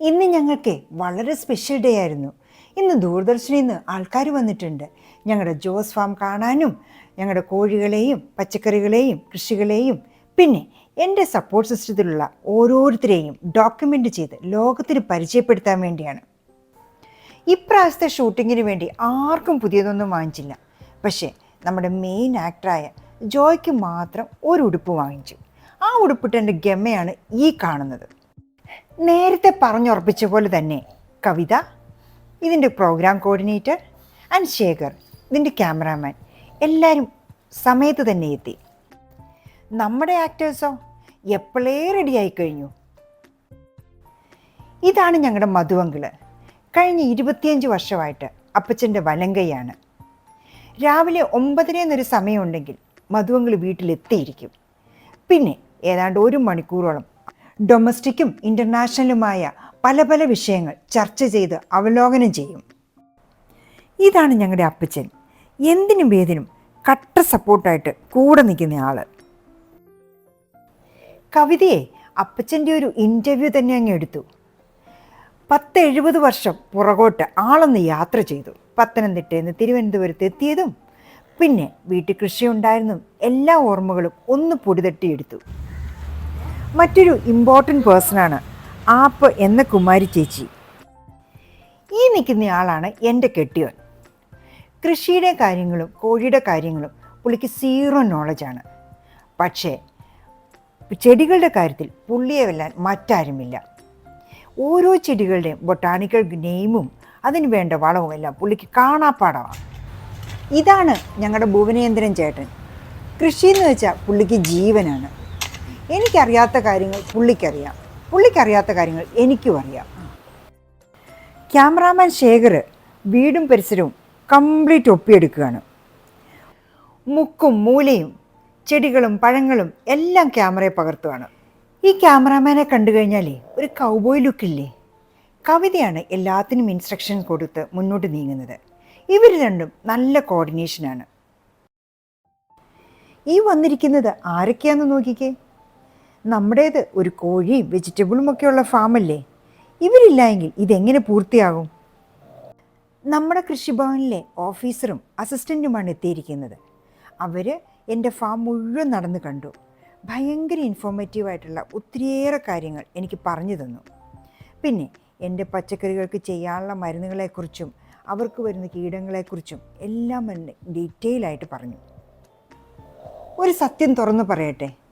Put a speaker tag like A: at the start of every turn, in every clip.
A: ഇന്ന് ഞങ്ങൾക്ക് വളരെ സ്പെഷ്യൽ ഡേ ആയിരുന്നു. ഇന്ന് ദൂരദർശനിൽ നിന്ന് ആൾക്കാർ വന്നിട്ടുണ്ട്. ഞങ്ങളുടെ ജോസ് ഫാം കാണാനും ഞങ്ങളുടെ കോഴികളെയും പച്ചക്കറികളെയും കൃഷികളെയും പിന്നെ എന്റെ സപ്പോർട്ട് സിസ്റ്റത്തിലുള്ള ഓരോരുത്തരെയും ഡോക്യുമെന്റ് ചെയ്ത് ലോകത്തിന് പരിചയപ്പെടുത്താൻ വേണ്ടിയാണ്. ഇപ്രാവശ്യത്തെ ഷൂട്ടിങ്ങിന് വേണ്ടി ആർക്കും പുതിയതൊന്നും വാങ്ങിച്ചില്ല. പക്ഷേ നമ്മുടെ മെയിൻ ആക്ടറായ ജോയ്ക്ക് മാത്രം ഒരു ഉടുപ്പ് വാങ്ങിച്ചു. ആ ഉടുപ്പിട്ടെന്റെ ഗമ്മയാണ് ഈ കാണുന്നത്. നേരത്തെ പറഞ്ഞുറപ്പിച്ച പോലെ തന്നെ കവിത ഇതിന്റെ പ്രോഗ്രാം കോർഡിനേറ്റർ ആൻഡ് ശേഖർ ഇതിന്റെ ക്യാമറാമാൻ എല്ലാവരും സമയത്ത് തന്നെ എത്തി. നമ്മുടെ ആക്ടേഴ്സോ എപ്പോഴേ റെഡിയായി കഴിഞ്ഞു ഇതാണ് ഞങ്ങളുടെ മധുവങ്കിൾ. കഴിഞ്ഞ ഇരുപത്തിയഞ്ച് വർഷമായിട്ട് അപ്പച്ചന്റെ വലങ്കയാണ്. രാവിലെ ഒമ്പതര സമയമുണ്ടെങ്കിൽ മധുവങ്കിൾ വീട്ടിലെത്തിയിരിക്കും. പിന്നെ ഏതാണ്ട് ഒരു മണിക്കൂറോളം ഡൊമസ്റ്റിക്കും ഇന്റർനാഷണലുമായ പല പല വിഷയങ്ങൾ ചർച്ച ചെയ്ത് അവലോകനം ചെയ്യും. ഇതാണ് ഞങ്ങളുടെ അപ്പച്ചൻ. എന്തിനും ഏതിനും കട്ട സപ്പോർട്ടായിട്ട് കൂടെ നിൽക്കുന്ന ആൾ. കവിതയെ അപ്പച്ചന്റെ ഒരു ഇന്റർവ്യൂ തന്നെ അങ്ങ് എടുത്തു. പത്ത് എഴുപത് വർഷം പുറകോട്ട് ആളൊന്ന് യാത്ര ചെയ്തു. പത്തനംതിട്ടയിൽ നിന്ന് തിരുവനന്തപുരത്ത് എത്തിയതും പിന്നെ വീട്ടിൽ കൃഷി ഉണ്ടായിരുന്നും എല്ലാ ഓർമ്മകളും ഒന്ന് പൊടിതട്ടിയെടുത്തു. മറ്റൊരു ഇമ്പോർട്ടന്റ് പേഴ്സണാണ് ആപ്പ് എന്ന കുമാരി ചേച്ചി. ഈ നിൽക്കുന്ന ആളാണ് എന്റെ കെട്ടിയോൻ. കൃഷിയുടെ കാര്യങ്ങളും കോഴിയുടെ കാര്യങ്ങളും പുള്ളിക്ക് സീറോ നോളജാണ് പക്ഷേ ചെടികളുടെ കാര്യത്തിൽ പുള്ളിയെ വെല്ലാൻ മറ്റാരുമില്ല. ഓരോ ചെടികളുടെയും ബൊട്ടാണിക്കൽ നെയിമും അതിന് വേണ്ട വളവും എല്ലാം പുള്ളിക്ക് കാണാപ്പാടമാണ്. ഇതാണ് ഞങ്ങളുടെ ഭുവനേന്ദ്രൻ ചേട്ടൻ. കൃഷി എന്ന് വെച്ചാൽ പുള്ളിക്ക് ജീവനാണ്. എനിക്കറിയാത്ത കാര്യങ്ങൾ പുള്ളിക്കറിയാം. പുള്ളിക്കറിയാത്ത കാര്യങ്ങൾ എനിക്കും അറിയാം. ക്യാമറാമാൻ ശേഖർ വീടും പരിസരവും കംപ്ലീറ്റ് ഒപ്പിയെടുക്കുകയാണ്. മുക്കും മൂലയും ചെടികളും പഴങ്ങളും എല്ലാം ക്യാമറയെ പകർത്തുകയാണ്. ഈ ക്യാമറാമാനെ കണ്ടു കഴിഞ്ഞാലേ ഒരു കൗബോയ് ലുക്കില്ലേ കവിതയാണ് എല്ലാത്തിനും ഇൻസ്ട്രക്ഷൻ കൊടുത്ത് മുന്നോട്ട് നീങ്ങുന്നത്. ഇവർ രണ്ടും നല്ല കോർഡിനേഷനാണ് ഈ വന്നിരിക്കുന്നത് ആരൊക്കെയാണെന്ന് നോക്കിക്കേ. നമ്മുടേത് ഒരു കോഴിയും വെജിറ്റബിളും ഒക്കെയുള്ള ഫാമല്ലേ ഇവരില്ലായെങ്കിൽ ഇതെങ്ങനെ പൂർത്തിയാകും? നമ്മുടെ കൃഷിഭവനിലെ ഓഫീസറും അസിസ്റ്റന്റുമാണ് എത്തിയിരിക്കുന്നത്. അവർ എന്റെ ഫാം മുഴുവൻ നടന്നു കണ്ടു. ഭയങ്കര ഇൻഫോർമേറ്റീവായിട്ടുള്ള ഒത്തിരിയേറെ കാര്യങ്ങൾ എനിക്ക് പറഞ്ഞു തന്നു. പിന്നെ എന്റെ പച്ചക്കറികൾക്ക് ചെയ്യാനുള്ള മരുന്നുകളെക്കുറിച്ചും അവർക്ക് വരുന്ന കീടങ്ങളെക്കുറിച്ചും എല്ലാം എന്നെ ഡീറ്റെയിൽ ആയിട്ട് പറഞ്ഞു. ഒരു സത്യം തുറന്നു പറയട്ടെ?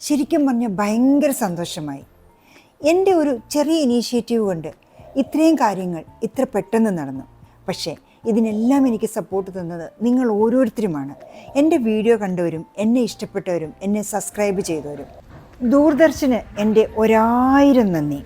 A: ശരിക്കും പറഞ്ഞാൽ ഭയങ്കര സന്തോഷമായി. എന്റെ ഒരു ചെറിയ ഇനീഷ്യേറ്റീവ് കൊണ്ട് ഇത്രയും കാര്യങ്ങൾ ഇത്ര പെട്ടെന്ന് നടന്നു. പക്ഷേ ഇതിനെല്ലാം എനിക്ക് സപ്പോർട്ട് തന്നത് നിങ്ങൾ ഓരോരുത്തരുമാണ്. എന്റെ വീഡിയോ കണ്ടവരും എന്നെ ഇഷ്ടപ്പെട്ടവരും എന്നെ സബ്സ്ക്രൈബ് ചെയ്തവരും. ദൂരദർശന് എന്റെ ഒരായിരം നന്ദി.